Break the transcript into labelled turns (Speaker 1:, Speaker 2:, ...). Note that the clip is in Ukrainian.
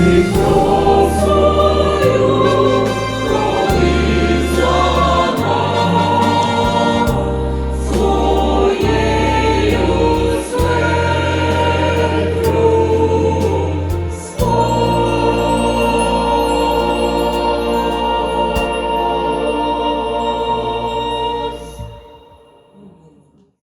Speaker 1: Ти просто